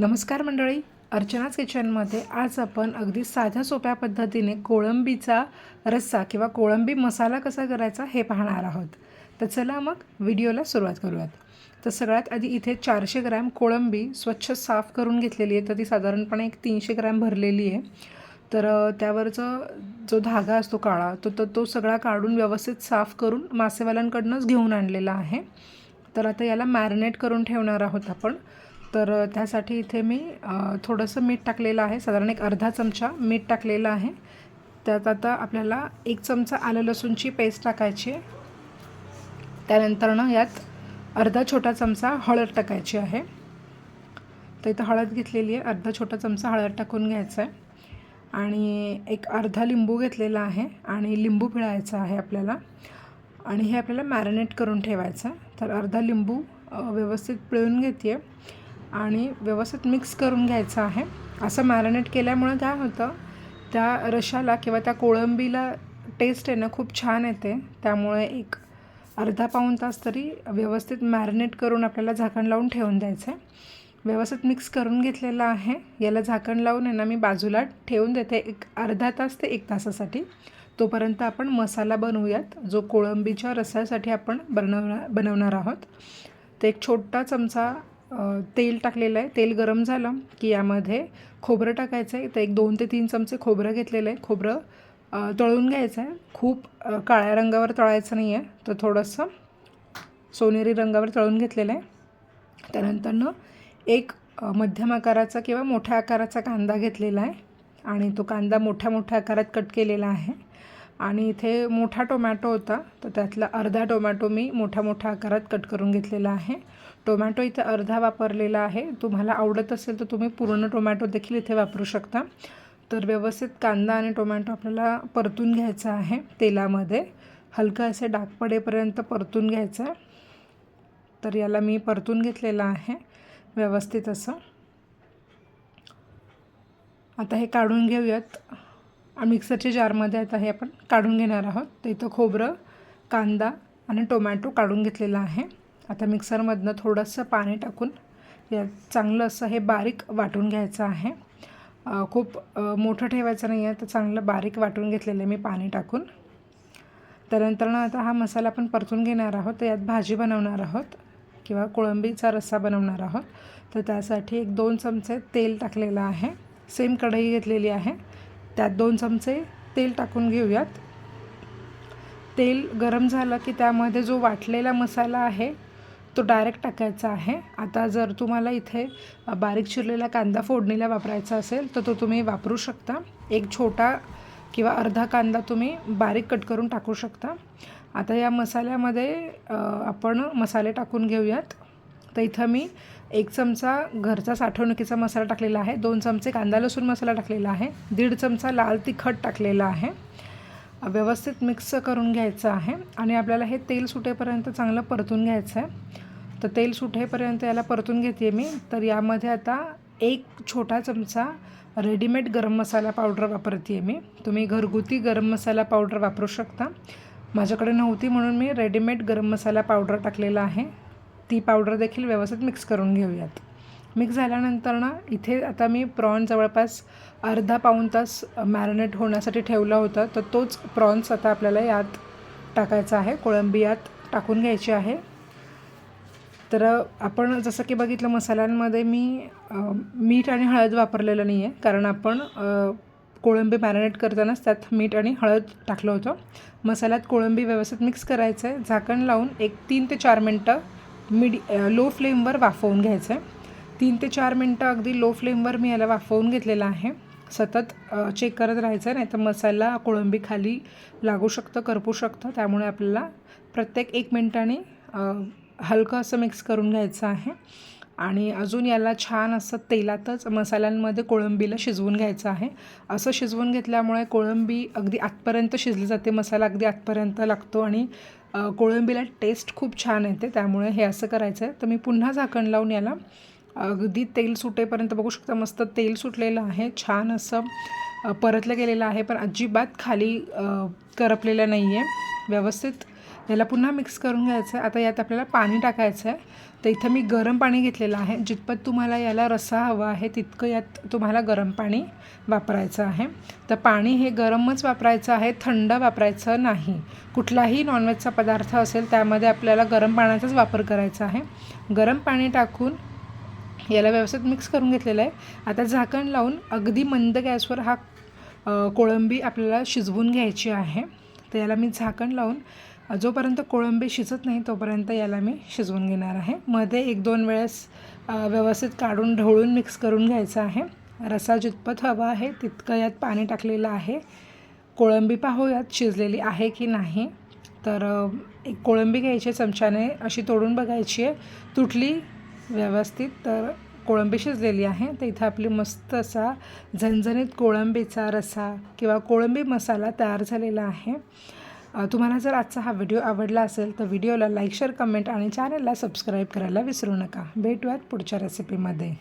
नमस्कार मंडळी अर्चनाच किचनमध्ये आज आपण अगदी साध्या सोप्या पद्धतीने कोळंबीचा रस्सा किंवा कोळंबी मसाला कसा करायचा हे पाहणार आहोत. तर चला मग व्हिडिओला सुरुवात करूयात. तर सगळ्यात आधी इथे चारशे ग्रॅम कोळंबी स्वच्छ साफ करून घेतलेली आहे. तर ती साधारणपणे एक तीनशे ग्रॅम भरलेली आहे. तर त्यावरचं जो धागा असतो काळा तो तर तो सगळा काढून व्यवस्थित साफ करून मासेवाल्यांकडनंच घेऊन आणलेला आहे. तर आता याला मॅरिनेट करून ठेवणार आहोत आपण. तर त्यासाठी इथे मी थोडंसं मीठ टाकलेलं आहे. साधारण एक अर्धा चमचा मीठ टाकलेलं आहे. त्यात आता आपल्याला एक चमचा आलं लसूणची पेस्ट टाकायची आहे. त्यानंतर ना यात अर्धा छोटा चमचा हळद टाकायची आहे. तर इथं हळद घेतलेली आहे. अर्धा छोटा चमचा हळद टाकून घ्यायचा आहे. आणि एक अर्धा लिंबू घेतलेला आहे आणि लिंबू पिळायचा आहे आपल्याला. आणि हे आपल्याला मॅरिनेट करून ठेवायचं आहे. तर अर्धा लिंबू व्यवस्थित पिळून घेते आहे. आणि व्यवस्थित मिक्स करून घ्यायचं आहे. असं मॅरिनेट केल्यामुळं काय होतं त्या रशाला किंवा त्या कोळंबीला टेस्ट आहे ना खूप छान येते. त्यामुळे एक अर्धा पाऊण तास तरी व्यवस्थित मॅरिनेट करून आपल्याला झाकण लावून ठेवून द्यायचं आहे व्यवस्थित मिक्स करून घेतलेलं आहे. याला झाकण लावून आहे ना मी बाजूला ठेवून देते एक अर्धा तास ते एक तासासाठी. तोपर्यंत आपण मसाला बनवूयात जो कोळंबीच्या रसासाठी आपण बनवणार बनवणार आहोत. तर एक छोटा चमचा तेल टाकलेलं आहे. तेल गरम झालं की यामध्ये खोबरं टाकायचं आहे. तर एक दोन ते तीन चमचे खोबरं घेतलेलं आहे. खोबरं तळून घ्यायचं आहे. खूप काळ्या रंगावर तळायचं नाही आहे. तर थोडंसं सोनेरी रंगावर तळून घेतलेलं आहे. त्यानंतरनं एक मध्यम आकाराचा किंवा मोठ्या आकाराचा कांदा घेतलेला आहे. आणि तो कांदा मोठ्या मोठ्या आकारात कट केलेला आहे. आणि इथे मोठा टोमॅटो होता तर त्यातला अर्धा टोमॅटो मी मोठ्या मोठ्या आकारात कट करून घेतलेला आहे. टोमॅटो इथे अर्धा वापरलेला आहे. तुम्हाला आवडत असेल तर तुम्ही पूर्ण टोमॅटो देखील इथे वापरू शकता. तर व्यवस्थित कांदा आणि टोमॅटो आपल्याला परतून घ्यायचा आहे तेलामध्ये. हलकं असे डाग पडेपर्यंत परतून घ्यायचं. आहे तर याला मी परतून घेतलेलं आहे व्यवस्थित असं. आता हे काढून घेऊयात. मिक्सरच्या जारमध्ये आता हे आपण काढून घेणार आहोत. तर इथं खोबरं कांदा आणि टोमॅटो काढून घेतलेला आहे. आता मिक्सरमधनं थोडंसं पाणी टाकून या चांगलं असं हे बारीक वाटून घ्यायचं आहे. खूप मोठं ठेवायचं नाही आहे तर चांगलं बारीक वाटून घेतलेलं आहे मी पाणी टाकून. त्यानंतर ना आता हा मसाला आपण परतून घेणार आहोत. तर यात भाजी बनवणार आहोत किंवा कोळंबीचा रस्सा बनवणार आहोत. तर त्यासाठी एक दोन चमचे तेल टाकलेलं आहे. सेम कढई घेतलेली आहे. त्यात दोन चमचे तेल टाकून घेऊयात. तेल गरम झालं की त्यामध्ये जो वाटलेला मसाला आहे तो डायरेक्ट टाकायचा आहे. आता जर तुम्हाला इथे बारीक चिरलेला कांदा फोडणीला वापरायचा असेल तर तो तुम्ही वापरू शकता. एक छोटा किंवा अर्धा कांदा तुम्ही बारीक कट करून टाकू शकता. आता या मसाल्यामध्ये आपण मसाले टाकून घेऊयात. तर इथं मी एक चमचा घरचा साठवणुकीचा मसाला टाकलेला आहे दोन चमचे कांदा लसूण मसाला टाकलेला आहे दीड चमचा लाल तिखट टाकलेला आहे. व्यवस्थित मिक्स करून घ्यायचं आहे आणि आपल्याला हे तेल सुटेपर्यंत चांगलं परतून घ्यायचं आहे. तर तेल सुटेपर्यंत याला परतून घेते मी. तर यामध्ये आता एक छोटा चमचा रेडीमेड गरम मसाला पावडर वापरते आहे मी. तुम्ही घरगुती गरम मसाला पावडर वापरू शकता. माझ्याकडे नव्हती म्हणून मी रेडीमेड गरम मसाला पावडर टाकलेला आहे. ती पावडर देखील व्यवस्थित मिक्स करून घेऊयात. मिक्स झाल्यानंतर ना इथे आता मी प्रॉन जवळपास अर्धा पाऊण तास मॅरिनेट होण्यासाठी ठेवला होता. तर तोच प्रॉन्स आता आपल्याला यात टाकायचा आहे. कोळंबी यात टाकून घ्यायची आहे. तर आपण जसं की बघितलं मसाल्यांमध्ये मी मीठ आणि हळद वापरलेलं नाही आहे कारण आपण कोळंबी मॅरिनेट करतानाच त्यात मीठ आणि हळद टाकलं होतं. मसाल्यात कोळंबी व्यवस्थित मिक्स करायचं आहे झाकण लावून एक तीन ते चार मिनटं मिडी लो फ्लेमवर वाफवून घ्यायचं आहे. तीन ते चार मिनटं अगदी लो फ्लेमवर मी याला वाफवून घेतलेलं आहे. सतत चेक करत राहायचं नाही तर मसाला कोळंबी खाली लागू शकतं करपू शकतं. त्यामुळे आपल्याला प्रत्येक एक मिनटाने हलकं असं मिक्स करून घ्यायचं आहे. आणि अजून याला छान असं तेलातच मसाल्यांमध्ये कोळंबीला शिजवून घ्यायचं आहे. असं शिजवून घेतल्यामुळे कोळंबी अगदी आतपर्यंत शिजली जाते मसाला अगदी आतपर्यंत लागतो आणि कोळंबीला टेस्ट खूप छान येते. त्यामुळे हे असं करायचं आहे तर मी पुन्हा झाकण लावून याला अगदी तेल सुटेपर्यंत बघू शकता मस्त तेल सुटलेलं आहे. छान असं परतलं गेलेलं आहे पण अजिबात खाली करपलेलं नाही आहे व्यवस्थित याला पुन्हा मिक्स करून घ्यायचं आहे. आता यात आपल्याला पाणी टाकायचं आहे. तर इथं मी गरम पाणी घेतलेलं आहे. जितपत तुम्हाला याला रस्सा हवा आहे तितकं यात तुम्हाला गरम पाणी वापरायचं आहे. तर पाणी हे गरमच वापरायचं आहे थंड वापरायचं नाही. कुठलाही नॉनव्हेजचा पदार्थ असेल त्यामध्ये आपल्याला गरम पाण्याचाच वापर करायचा आहे. गरम पाणी टाकून याला व्यवस्थित मिक्स करून घेतलेलं आहे. आता झाकण लावून अगदी मंद गॅसवर हा कोळंबी आपल्याला शिजवून घ्यायची आहे. तर याला मी झाकण लावून जोपर्यंत कोळंबी शिजत नाही तोपर्यंत याला मी शिजवून घेणार आहे. मध्ये एक दोन वेळेस व्यवस्थित काढून ढवळून मिक्स करून घ्यायचा आहे. रसा जितपत हवा आहे तितकं यात पाणी टाकलेलं आहे. कोळंबी पाहूयात शिजलेली आहे की नाही. तर एक कोळंबी घ्यायची चमच्याने अशी तोडून बघायची आहे. तुटली व्यवस्थित तर कोळंबी शिजलेली आहे. तर इथं आपली मस्त असा झणझणीत कोळंबीचा रसा किंवा कोळंबी मसाला तयार झालेला आहे. तुम्हाला जर आजचा हा व्हिडिओ आवडला असेल तर व्हिडिओला लाईक शेअर कमेंट आणि चॅनलला सबस्क्राईब करायला विसरू नका. भेटूयात पुढच्या रेसिपीमध्ये